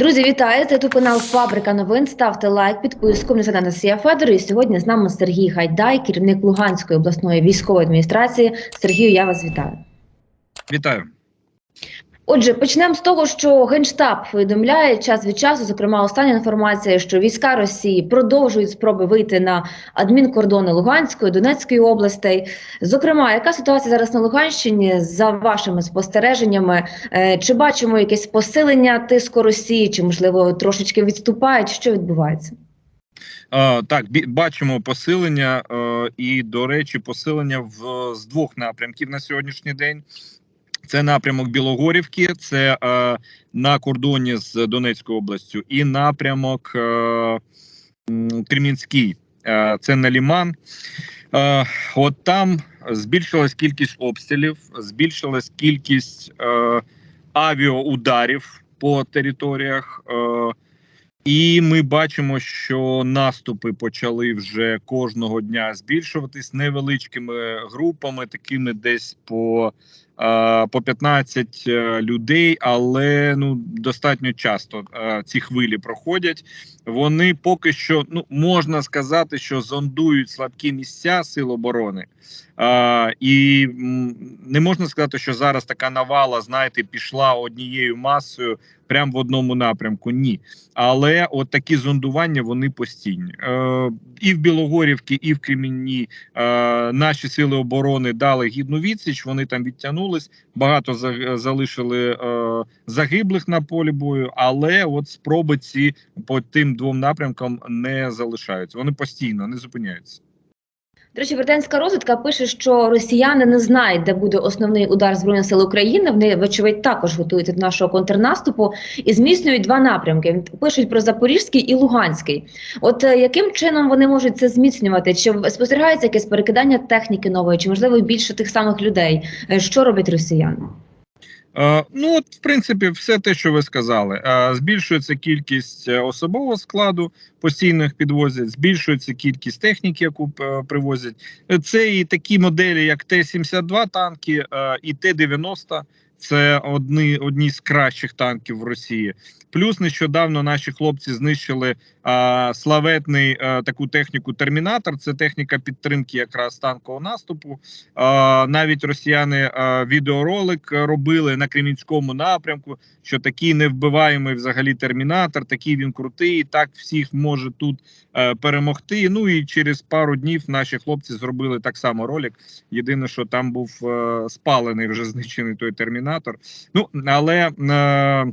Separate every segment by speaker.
Speaker 1: Друзі, вітаю! Це тут канал Фабрика новин. Ставте лайк, підписку. Мене звати Анастасія Федор. І сьогодні з нами Сергій Гайдай, керівник Луганської обласної військової адміністрації. Сергію, я вас вітаю.
Speaker 2: Вітаю.
Speaker 1: Отже, почнемо з того, що Генштаб повідомляє час від часу, зокрема, остання інформація, що війська Росії продовжують спроби вийти на адмінкордони Луганської, Донецької областей. Зокрема, яка ситуація зараз на Луганщині за вашими спостереженнями? Е, Чи бачимо якесь посилення тиску Росії, чи можливо трошечки відступають? Що відбувається?
Speaker 2: Е, так, бачимо посилення, е, і, до речі, посилення в з двох напрямків на сьогоднішній день. Це напрямок Білогорівки, це е, на кордоні з Донецькою областю, і напрямок е, Кремінський, е, це на Ліман. Е, от там збільшилась кількість обстрілів, збільшилась кількість е, авіаударів по територіях. Е, і ми бачимо, що наступи почали вже кожного дня збільшуватись невеличкими групами, такими десь по, по 15 е, людей, але ну достатньо часто е, ці хвилі проходять. Вони поки що ну можна сказати, що зондують слабкі місця сил оборони. Е, і не можна сказати, що зараз така навала, знаєте, пішла однією масою прямо в одному напрямку. Ні. Але от такі зондування вони постійні. Е, і в Білогорівці, і в Кремінні е, наші сили оборони дали гідну відсіч. Вони там відтягнулись, багато за, залишили е, загиблих на полі бою. Але от спроби ці по тим двом напрямкам не залишаються. Вони постійно не зупиняються.
Speaker 1: До речі, британська розвідка пише, що росіяни не знають, де буде основний удар збройних сил України. Вони, вочевидь, також готуються до нашого контрнаступу і зміцнюють два напрямки. Пишуть про Запорізький і Луганський. От е, яким чином вони можуть це зміцнювати? Чи спостерігається якесь перекидання техніки нової, чи можливо більше тих самих людей? Е, Що роблять росіяни?
Speaker 2: Е, ну, от, в принципі, все те, що ви сказали. Е, збільшується кількість е, особового складу, постійно їх підвозять, збільшується кількість техніки, яку привозять. Це і такі моделі, як Т-72 танки, і Т-90. Це одні, одні з кращих танків в Росії. Плюс нещодавно наші хлопці знищили а, славетний а, таку техніку Термінатор. Це техніка підтримки якраз танкового наступу. А, навіть росіяни а, відеоролик робили на Кремінському напрямку, що такий невбиваємий взагалі термінатор, такий він крутий, так всіх може тут е, перемогти. Ну і через пару днів наші хлопці зробили так само ролик. Єдине, що там був е, спалений вже знищений той термінатор. Ну але. Е,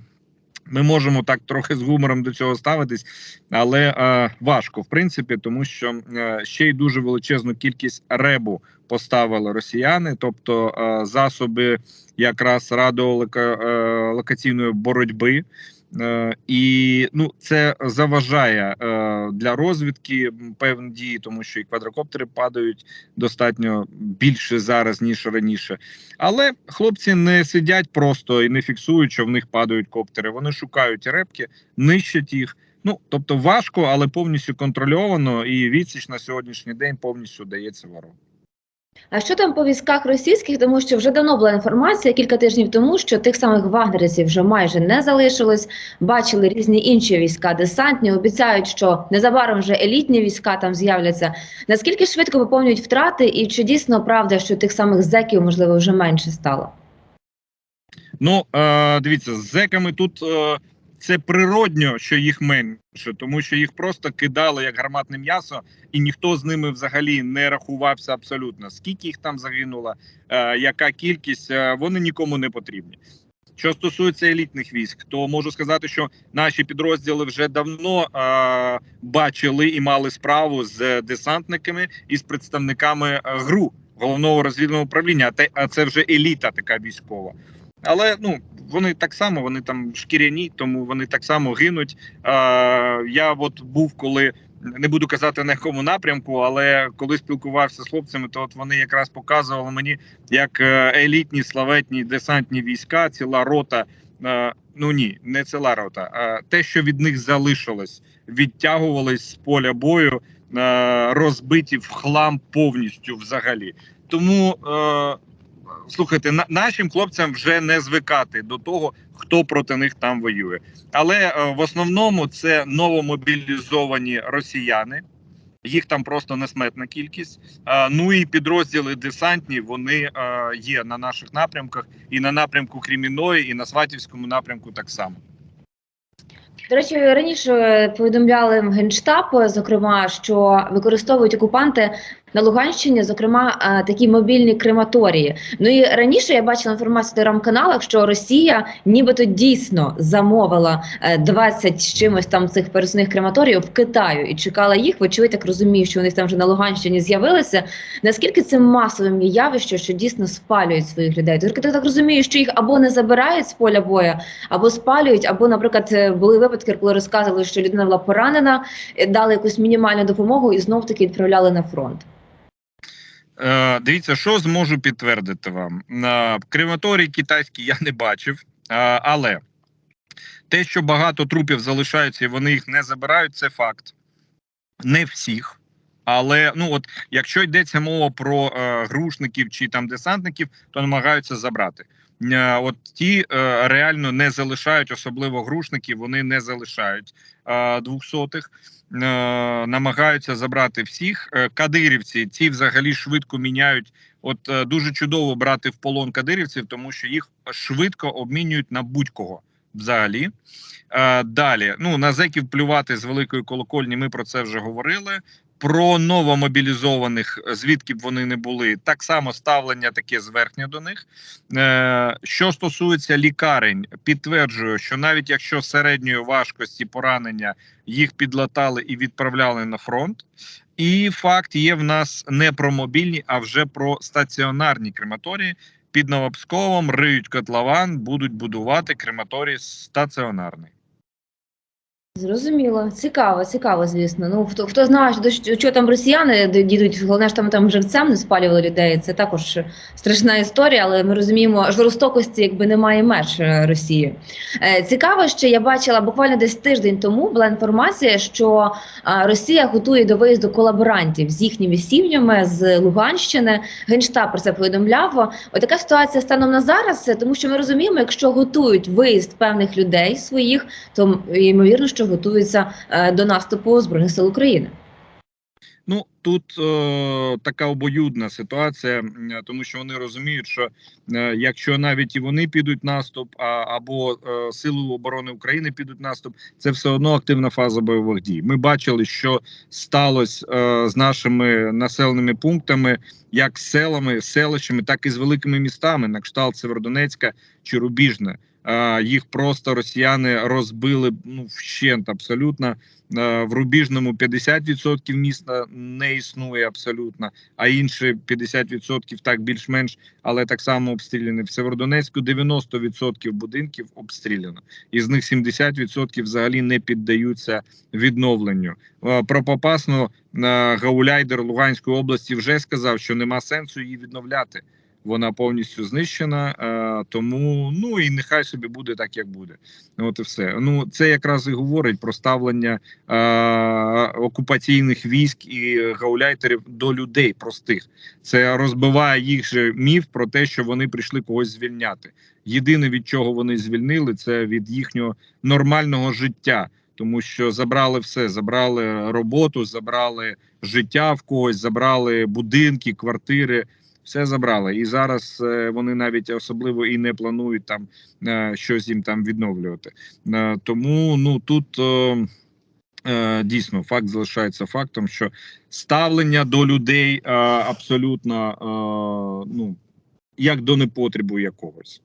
Speaker 2: ми можемо так трохи з гумором до цього ставитись, але е, важко в принципі, тому що е, ще й дуже величезну кількість ребу поставили росіяни, тобто е, засоби якраз радіолокаційної боротьби. Е, і ну це заважає е, для розвідки певні дії, тому що і квадрокоптери падають достатньо більше зараз ніж раніше. Але хлопці не сидять просто і не фіксують, що в них падають коптери. Вони шукають репки, нищать їх. Ну тобто важко, але повністю контрольовано, і відсіч на сьогоднішній день повністю дається ворогу.
Speaker 1: А що там по військах російських? Тому що вже давно була інформація кілька тижнів тому, що тих самих вагнерівців вже майже не залишилось. Бачили різні інші війська, десантні. Обіцяють, що незабаром вже елітні війська там з'являться. Наскільки швидко поповнюють втрати, і чи дійсно правда, що тих самих зеків можливо вже менше стало?
Speaker 2: Ну е, дивіться, з зеками тут е, це природньо, що їх менше, тому що їх просто кидали як гарматне м'ясо, і ніхто з ними взагалі не рахувався абсолютно. Скільки їх там загинуло, е, яка кількість, е, вони нікому не потрібні. Що стосується елітних військ, то можу сказати, що наші підрозділи вже давно е, бачили і мали справу з десантниками і з представниками е, ГРУ головного розвідного управління. А це вже еліта така військова. Але ну вони так само, вони там шкіряні, тому вони так само гинуть. Е, я от був коли. Не буду казати на якому напрямку, але коли спілкувався з хлопцями, то от вони якраз показували мені, як е, елітні славетні десантні війська, ціла рота. е, Ну ні, не ціла рота. А те, що від них залишилось, відтягувались з поля бою, е, розбиті в хлам повністю взагалі. Тому слухайте, на, нашим хлопцям вже не звикати до того, хто проти них там воює. Але е, в основному це новомобілізовані росіяни. Їх там просто несметна кількість. Е, ну і підрозділи десантні вони е, є на наших напрямках, і на напрямку Креміної, і на Сватівському напрямку так само.
Speaker 1: До речі, раніше повідомляли генштаб, зокрема, що використовують окупанти на Луганщині, зокрема, е, такі мобільні крематорії. Ну і раніше я бачила інформацію в телеграм-каналах, що Росія нібито дійсно замовила е, 20 з чимось там цих пересних крематоріїв в Китаю і чекала їх. Вочевидь, так розумію, що вони там вже на Луганщині з'явилися. Наскільки це масовим явище, що дійсно спалюють своїх людей? Я так розумію, що їх або не забирають з поля боя, або спалюють, або, наприклад, е, були випадки, коли розказували, що людина була поранена, е, дали якусь мінімальну допомогу і знов таки відправляли на фронт.
Speaker 2: Е, дивіться, що зможу підтвердити вам. Е, крематорій китайський я не бачив, е, але те, що багато трупів залишаються і вони їх не забирають, це факт. Не всіх. Але ну от якщо йдеться мова про е, грушників чи там десантників, то намагаються забрати. Е, от ті е, реально не залишають, особливо грушників, вони не залишають е, двохсотих намагаються забрати всіх. Кадирівці ці взагалі швидко міняють. От дуже чудово брати в полон кадирівців, тому що їх швидко обмінюють на будь-кого взагалі. Далі, ну на зеків плювати з великої колокольні. Ми про це вже говорили. Про новомобілізованих, е, звідки б вони не були, так само ставлення таке зверхнє до них. Е, що стосується лікарень, підтверджую, що навіть якщо середньої важкості поранення їх підлатали і відправляли на фронт. І факт є в нас не про мобільні, а вже про стаціонарні крематорії. Під Новопсковом риють котлован, будуть будувати крематорій стаціонарний.
Speaker 1: Зрозуміло, цікаво, цікаво, звісно. Ну хто хто знає, що, що, що там росіяни дідуть, головне ж там там живцем не спалювали людей. Це також страшна історія, але ми розуміємо, жорстокості якби немає меж е, Росії. Е, цікаво, що я бачила буквально десь тиждень тому була інформація, що е, Росія готує до виїзду колаборантів з їхніми сім'ями з Луганщини. Генштаб про це повідомляв. Ось така ситуація станом на зараз, тому що ми розуміємо, якщо готують виїзд певних людей своїх, то ймовірно, що готуються е, до наступу збройних сил України.
Speaker 2: Ну тут е, така обоюдна ситуація, тому що вони розуміють, що е, якщо навіть і вони підуть наступ, а, або е, сили оборони України підуть наступ, це все одно активна фаза бойових дій. Ми бачили, що сталося е, з нашими населеними пунктами, як з селами, селищами, так і з великими містами, на кшталт Северодонецька чи Рубіжне. Їх просто росіяни розбили ну вщент абсолютно. В Рубіжному 50% міста не існує абсолютно, а інші 50% так більш-менш, але так само обстріляні. В Северодонецьку 90% будинків обстріляно, із них 70% взагалі не піддаються відновленню. Про Попасну гауляйдер Луганської області вже сказав, що нема сенсу її відновляти. Вона повністю знищена, е, тому ну і нехай собі буде так, як буде. От і все. Ну це якраз і говорить про ставлення е, окупаційних військ і гауляйтерів до людей простих. Це розбиває їх же міф про те, що вони прийшли когось звільняти. Єдине від чого вони звільнили, це від їхнього нормального життя. Тому що забрали все, забрали роботу, забрали життя в когось, забрали будинки, квартири, все забрали. І зараз е, вони навіть особливо і не планують там е, щось їм там відновлювати. Е, тому ну тут дійсно факт залишається фактом, що ставлення до людей абсолютно ну як до непотребу якогось.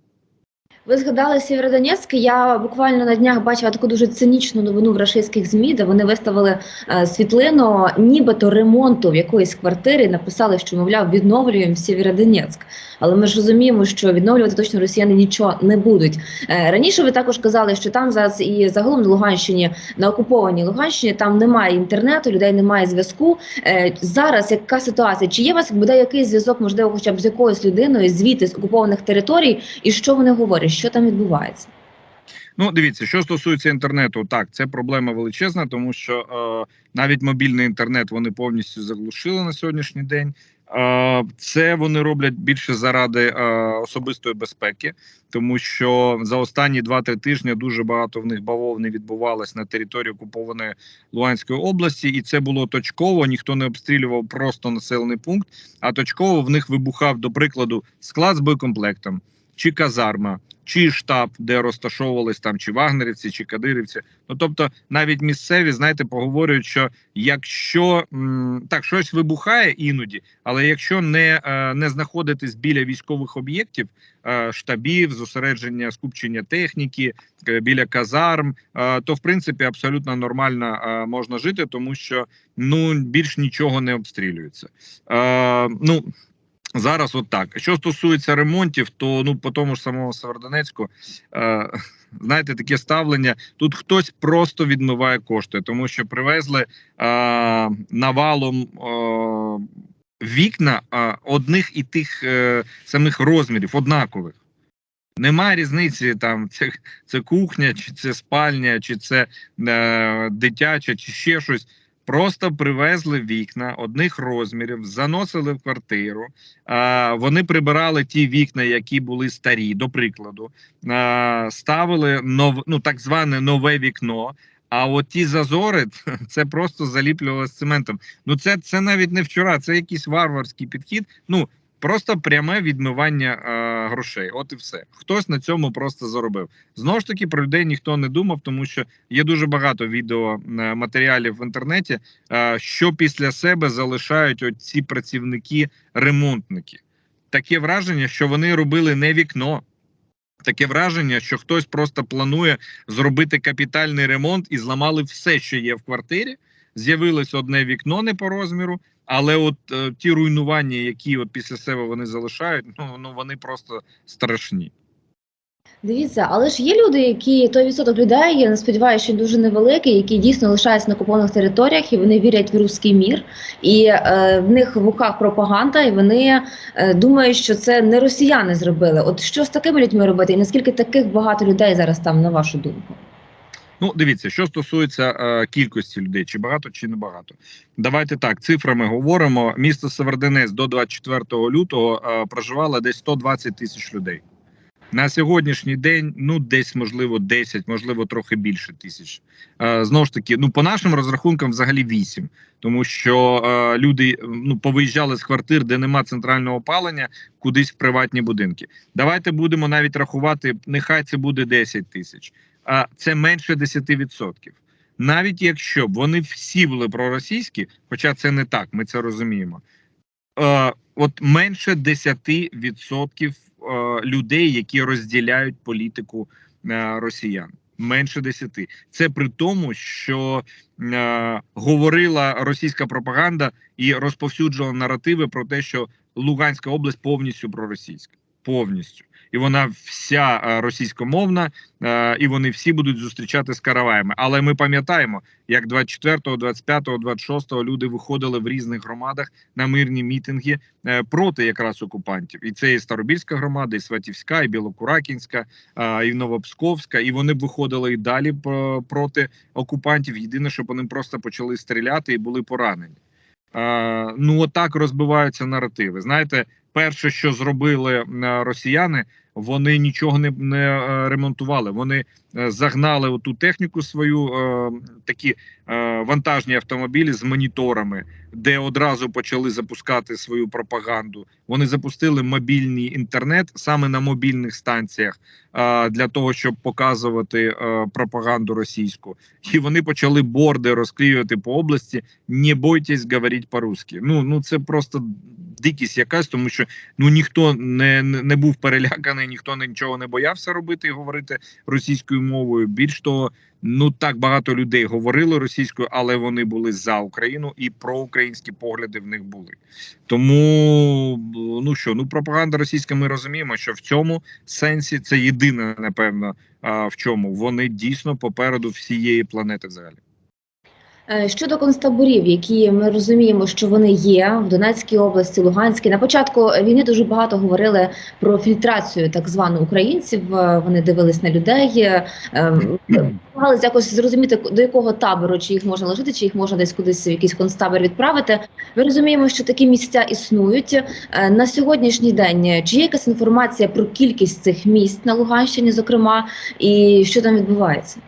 Speaker 1: Ви згадали Сєвєродонецьк. Я буквально на днях бачила таку дуже цинічну новину в рашистських змі, де вони виставили е, світлину, нібито ремонту в якоїсь квартирі. Написали, що мовляв відновлюємо Сєвєродонецьк. Але ми ж розуміємо, що відновлювати точно росіяни нічого не будуть. Е, раніше ви також казали, що там зараз і загалом на Луганщині, на окупованій Луганщині, там немає інтернету, людей немає зв'язку. Е, зараз яка ситуація? Чи є у вас буде якийсь зв'язок, можливо, хоча б з якоюсь людиною звідти з окупованих територій, і що вони говорять? Що там відбувається?
Speaker 2: Ну, дивіться, що стосується інтернету, так це проблема величезна, тому що е, навіть мобільний інтернет вони повністю заглушили на сьогоднішній день. Е, Це вони роблять більше заради е, особистої безпеки, тому що за останні 2-3 тижні дуже багато в них бавовни відбувалось на території окупованої Луганської області, і це було точково. Ніхто не обстрілював просто населений пункт, а точково в них вибухав, до прикладу, склад з боєкомплектом, чи казарма, чи штаб, де розташовувались там чи вагнерівці, чи кадирівці. Ну тобто, навіть місцеві, знаєте, поговорюють, що якщо м, так щось вибухає іноді, але якщо не, е, не знаходитись біля військових об'єктів, е, штабів, зосередження скупчення техніки е, біля казарм, то в принципі абсолютно нормально можна жити, тому що ну більш нічого не обстрілюється. Ну зараз, от так. Що стосується ремонтів, то ну по тому ж самому Северодонецьку, е, знаєте, таке ставлення. Тут хтось просто відмиває кошти, тому що привезли е, навалом. Е, Вікна а, одних і тих е, самих розмірів, однакових. Немає різниці, там це, це кухня, чи це спальня, чи це е, дитяча, чи ще щось. Просто привезли вікна одних розмірів, заносили в квартиру. Вони прибирали ті вікна, які були старі, до прикладу, ставили нов, ну, так зване нове вікно. А от ті зазори це просто заліплювалося цементом. Ну це, це навіть не вчора, це якийсь варварський підхід. Ну просто пряме відмивання е, грошей. От і все. Хтось на цьому просто заробив. Знову ж таки, про людей ніхто не думав, тому що є дуже багато відео е, матеріалів в інтернеті, е, що після себе залишають ці працівники ремонтники. Таке враження, що вони робили не вікно. Таке враження, що хтось просто планує зробити капітальний ремонт і зламали все, що є в квартирі. З'явилось одне вікно не по розміру, але от е, ті руйнування, які от після себе вони залишають, ну, ну вони просто страшні.
Speaker 1: Дивіться, але ж є люди, які той відсоток людей, я не сподіваюся, що дуже невеликий, які дійсно лишаються на окупованих територіях і вони вірять в руський мір, і е, в них в руках пропаганда, і вони е, думають, що це не росіяни зробили. От що з такими людьми робити, і наскільки таких багато людей зараз там, на вашу думку?
Speaker 2: Ну, дивіться, що стосується е, кількості людей, чи багато, чи не багато. Давайте так, цифрами говоримо. Місто Северденець до 24 лютого е, проживало десь 120 тисяч людей. На сьогоднішній день, ну десь можливо 10, можливо, трохи більше тисяч. Е, знову ж таки, ну по нашим розрахункам, взагалі 8. Тому що е, люди ну повиїжджали з квартир, де нема центрального опалення, кудись в приватні будинки. Давайте будемо навіть рахувати, нехай це буде 10 тисяч а це менше 10%. Навіть якщо б вони всі були проросійські, хоча це не так, ми це розуміємо. Е, От менше 10% е, людей, які розділяють політику е, росіян. Менше 10. Це при тому, що е, говорила російська пропаганда і розповсюджувала наративи про те, що Луганська область повністю проросійська. Повністю і вона вся е, російськомовна, е, і вони всі будуть зустрічати з караваями. Але ми пам'ятаємо, як 24, 25, 26 люди виходили в різних громадах на мирні мітинги е, проти якраз окупантів. І це і Старобільська громада, і Сватівська, і Білокуракінська, і Новопсковська. І вони б виходили і далі проти окупантів. Єдине, щоб вони просто почали стріляти і були поранені. Ну отак розбиваються наративи. Знаєте, перше, що зробили росіяни, вони нічого не не е, ремонтували. Вони е, загнали оту техніку свою, е, такі вантажні автомобілі з моніторами, де одразу почали запускати свою пропаганду. Вони запустили мобільний інтернет саме на мобільних станціях для того, щоб показувати пропаганду російську, і вони почали борди розклеювати по області. Не бойтесь говорити по-русски. Ну ну це просто дикість якась, тому що ну ніхто не не був переляканий, ніхто нічого не боявся робити і говорити російською мовою. Більш того, ну так багато людей говорили російською, але вони були за Україну і проукраїнські погляди в них були. Тому ну що, ну пропаганда російська, ми розуміємо, що в цьому сенсі це єдине, напевно, в чому вони дійсно попереду всієї планети взагалі.
Speaker 1: Е, Щодо концтаборів, які ми розуміємо, що вони є в Донецькій області, Луганській. На початку війни дуже багато говорили про фільтрацію так звану українців. Е, Вони дивились на людей, е, ем, намагалися якось зрозуміти, до якого табору чи їх можна лишити, чи їх можна десь кудись в якийсь концтабір відправити. Ми розуміємо, що такі місця існують на сьогоднішній день. Чи є якась інформація про кількість цих місць на Луганщині, зокрема, і що там відбувається?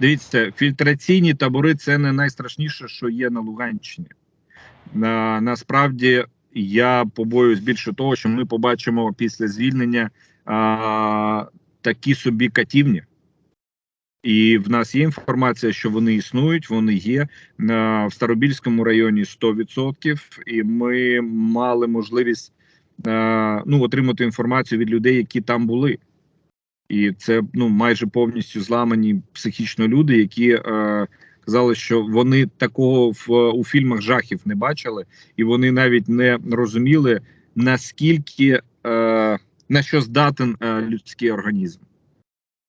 Speaker 2: Дивіться, фільтраційні табори це не найстрашніше, що є на Луганщині. На, насправді я побоююсь більше того, що ми побачимо після звільнення а, такі собі катівні. І в нас є інформація, що вони існують, вони є в Старобільському районі 100%, і ми мали можливість ну, отримати інформацію від людей, які там були. І це ну майже повністю зламані психічно люди, які е, казали, що вони такого в у фільмах жахів не бачили, і вони навіть не розуміли наскільки е, на що здатен е, людський організм,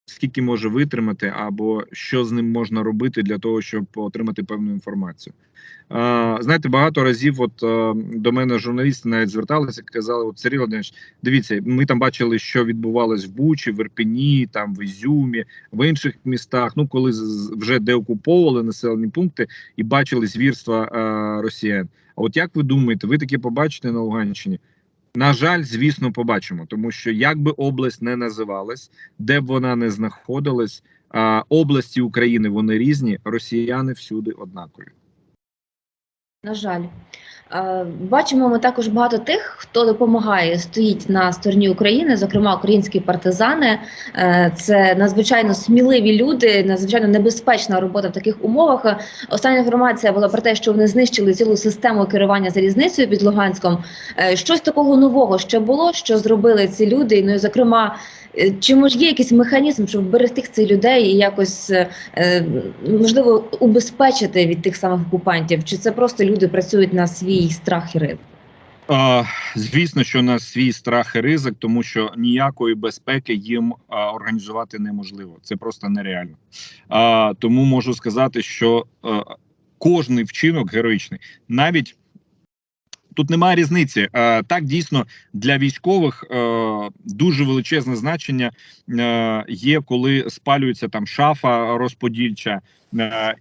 Speaker 2: скільки може витримати, або що з ним можна робити для того, щоб отримати певну інформацію. Знаєте, багато разів, от е, до мене журналісти навіть зверталися, казали: от Сергій Володимирович, Дивіться, ми там бачили, що відбувалось в Бучі, в Ірпені, там в Ізюмі, в інших містах. Ну коли вже деокуповували населені пункти і бачили звірства е, росіян. А от як ви думаєте, ви таке побачите на Луганщині? На жаль, звісно, побачимо, тому що як би область не називалась, де б вона не знаходилась, а, області України вони різні, росіяни всюди однакові.
Speaker 1: На жаль, бачимо ми також багато тих, хто допомагає, стоїть на стороні України, зокрема українські партизани. Е, Це надзвичайно сміливі люди, надзвичайно небезпечна робота в таких умовах. Е, Остання інформація була про те, що вони знищили цілу систему керування залізницею під Луганськом. Е, Щось такого нового ще було, що зробили ці люди. Ну і зокрема, е, чи може є якийсь механізм, щоб вберегти цих людей і якось е, е, можливо убезпечити від тих самих окупантів? Чи це просто люди працюють на свій страх і ризик?
Speaker 2: А, звісно, що на свій страх і ризик, тому що ніякої безпеки їм а, організувати неможливо. Це просто нереально. А, тому можу сказати, що а, кожний вчинок героїчний, навіть тут немає різниці. А, так дійсно для військових а, дуже величезне значення а, є, коли спалюється там шафа розподільча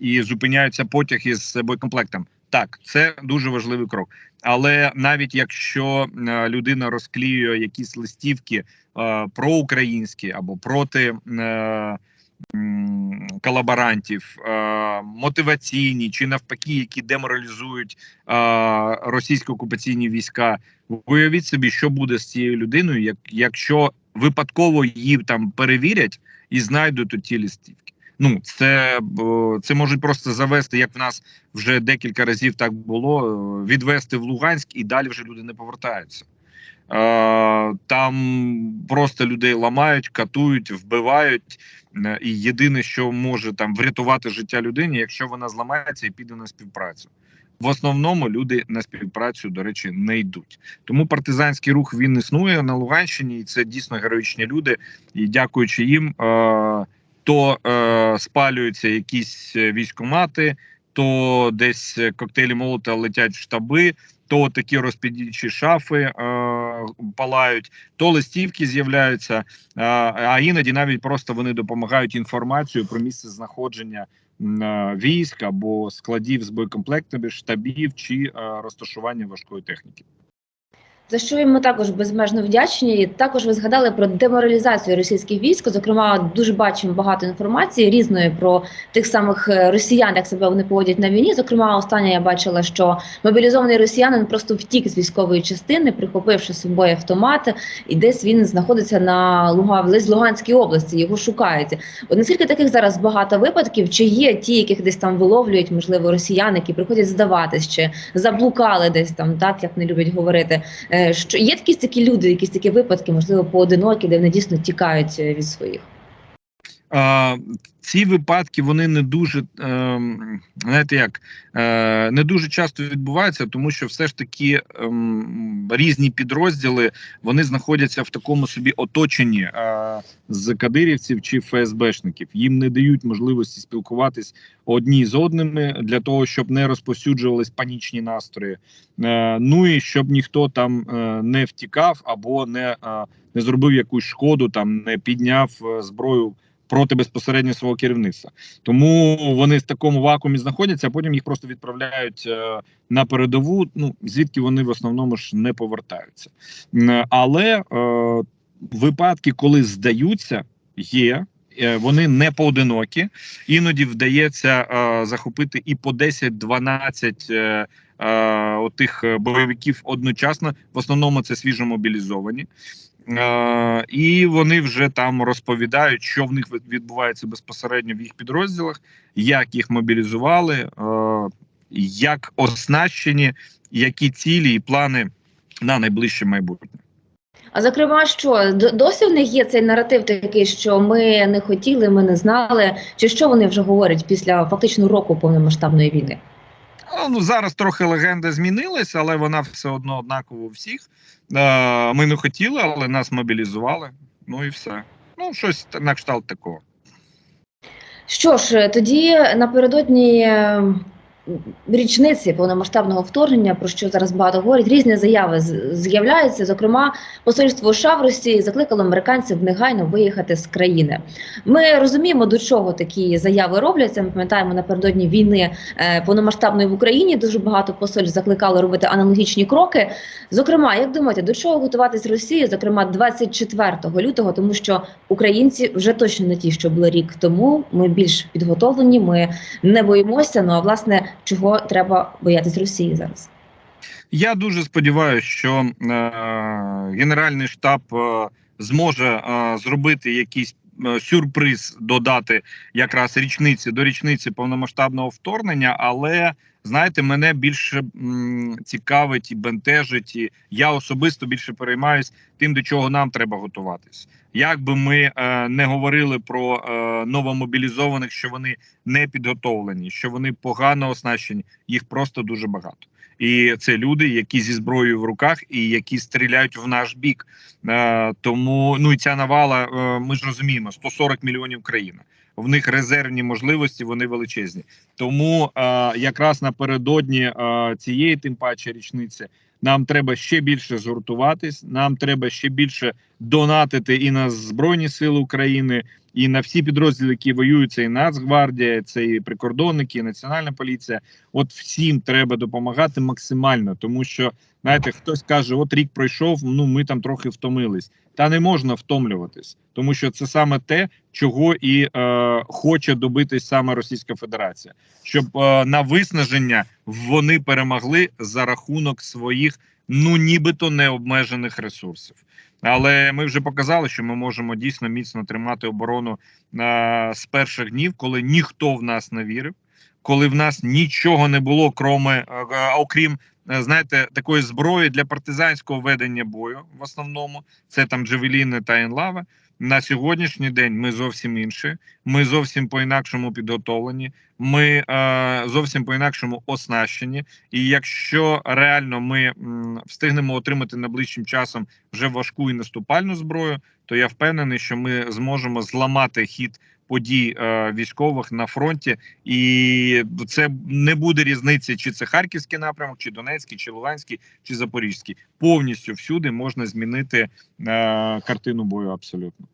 Speaker 2: і зупиняється потяг із боєкомплектом. Так, це дуже важливий крок. Але навіть якщо е, людина розклеює якісь листівки е, проукраїнські або проти е, колаборантів, е, мотиваційні чи навпаки, які деморалізують е, російські окупаційні війська, уявіть собі, що буде з цією людиною, якщо випадково її там перевірять і знайдуть ті листівки. Ну, це, це можуть просто завести, як в нас вже декілька разів так було, е, відвести в Луганськ і далі вже люди не повертаються. Е, Там просто людей ламають, катують, вбивають. Е, І єдине, що може там врятувати життя людині, якщо вона зламається і піде на співпрацю. В основному люди на співпрацю, до речі, не йдуть. Тому партизанський рух він існує на Луганщині, і це дійсно героїчні люди. І дякуючи їм, е, то спалюються якісь військомати, то десь коктейлі молота летять в штаби, то такі розпідічі шафи е, палають, то листівки з'являються. Е, а іноді навіть просто вони допомагають інформацію про місце знаходження е, військ або складів з боєкомплектами, штабів чи е, розташування важкої техніки.
Speaker 1: За що йому також безмежно вдячні. І Також ви згадали про деморалізацію російських військ. Зокрема, дуже бачимо багато інформації різної про тих самих е, росіян, як себе вони поводять на війні. Зокрема, останнє я бачила, що мобілізований росіянин просто втік з військової частини, прихопивши з собою автомат, і десь він знаходиться на Луга з Луганській області. Його шукають. От наскільки таких зараз багато випадків? Чи є ті, яких десь там виловлюють, можливо, росіяни, які приходять здаватись, чи заблукали десь там, так як не люблять говорити. Е, Що є якісь такі люди, якісь такі випадки, можливо, поодинокі, де вони дійсно тікають е, від своїх.
Speaker 2: Ці випадки вони не дуже ем, знаєте, як е, не дуже часто відбуваються, тому що все ж таки ем, різні підрозділи вони знаходяться в такому собі оточенні е, з кадирівців чи ФСБшників. Їм не дають можливості спілкуватись одні з одними для того, щоб не розповсюджувались панічні настрої. Е, ну і щоб ніхто там не втікав або не, не зробив якусь шкоду, там не підняв зброю проти безпосередньо свого керівництва. Тому вони в такому вакуумі знаходяться, а потім їх просто відправляють е, на передову. Ну звідки вони в основному ж не повертаються. Але е, випадки, коли здаються, є. Е, Вони не поодинокі, іноді вдається е, захопити і по 10-12 е, е, отих е, бойовиків одночасно. В основному це свіжомобілізовані. Е, і вони вже там розповідають, що в них відбувається безпосередньо в їх підрозділах, як їх мобілізували, е, як оснащені, які цілі і плани на найближче майбутнє.
Speaker 1: А зокрема, що досі в них є цей наратив такий, що ми не хотіли, ми не знали, чи що вони вже говорять після фактично року повномасштабної війни?
Speaker 2: Ну зараз трохи легенда змінилася, але вона все одно однакова у всіх. Ми не хотіли, але нас мобілізували. Ну і все. Ну, щось на кшталт такого.
Speaker 1: Що ж, тоді напередодні е, річниці повномасштабного вторгнення, про що зараз багато говорять, різні заяви з'являються. Зокрема, посольство США в Росії закликало американців негайно виїхати з країни. Ми розуміємо, до чого такі заяви робляться. Ми пам'ятаємо напередодні війни е, повномасштабної в Україні. Дуже багато посольств закликали робити аналогічні кроки. Зокрема, як думаєте, до чого готуватись Росії, зокрема 24 лютого, тому що українці вже точно не ті, що були рік тому. Ми більш підготовлені, ми не боїмося. Ну а власне, чого треба боятись Росії зараз?
Speaker 2: Я дуже сподіваюся, що е, Генеральний штаб е, зможе е, зробити якийсь е, сюрприз додати якраз річниці до річниці повномасштабного вторгнення. Але знаєте, мене більше м, цікавить і бентежить, і я особисто більше переймаюсь тим, до чого нам треба готуватись. Як би ми е, не говорили про е, новомобілізованих, що вони не підготовлені, що вони погано оснащені, їх просто дуже багато. І це люди, які зі зброєю в руках і які стріляють в наш бік. Е, тому ну і ця навала, е, ми ж розуміємо, 140 мільйонів країна. В них резервні можливості, вони величезні. Тому е, якраз напередодні цієї, тим паче річниці, нам треба ще більше згуртуватись. Нам треба ще більше донатити і на збройні сили України, і на всі підрозділи, які воюють. Це і Нацгвардія, це і прикордонники, і національна поліція. От всім треба допомагати максимально, тому що знаєте, хтось каже: от рік пройшов, ну ми там трохи втомились. Та не можна втомлюватись, тому що це саме те, чого і е, хоче добитись саме Російська Федерація, щоб е, на виснаження вони перемогли за рахунок своїх ну нібито необмежених ресурсів. Але ми вже показали, що ми можемо дійсно міцно тримати оборону е, з перших днів, коли ніхто в нас не вірив, коли в нас нічого не було, кроме, е, е, окрім е, знаєте, такої зброї для партизанського ведення бою. В основному це там джевеліни та енлава. На сьогоднішній день ми зовсім інші. Ми зовсім по-інакшому підготовлені. Ми е, зовсім по-інакшому оснащені. І якщо реально ми м, встигнемо отримати найближчим часом вже важку і наступальну зброю, то я впевнений, що ми зможемо зламати хід подій е, військових на фронті, і це не буде різниці, чи це харківський напрямок, чи Донецький, чи Луганський, чи Запорізький. Повністю всюди можна змінити е, картину бою абсолютно.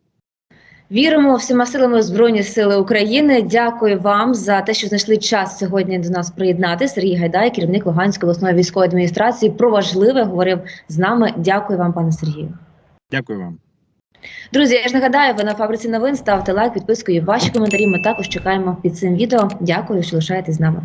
Speaker 1: Віримо всіма силами в Збройні Сили України. Дякую вам за те, що знайшли час сьогодні до нас приєднати. Сергій Гайдай, керівник Луганської обласної військової адміністрації, про важливе говорив з нами. Дякую вам, пане Сергію.
Speaker 2: Дякую вам.
Speaker 1: Друзі, я ж нагадаю, ви на фабриці новин ставте лайк, підписку і ваші коментарі. Ми також чекаємо під цим відео. Дякую, що лишаєтесь з нами.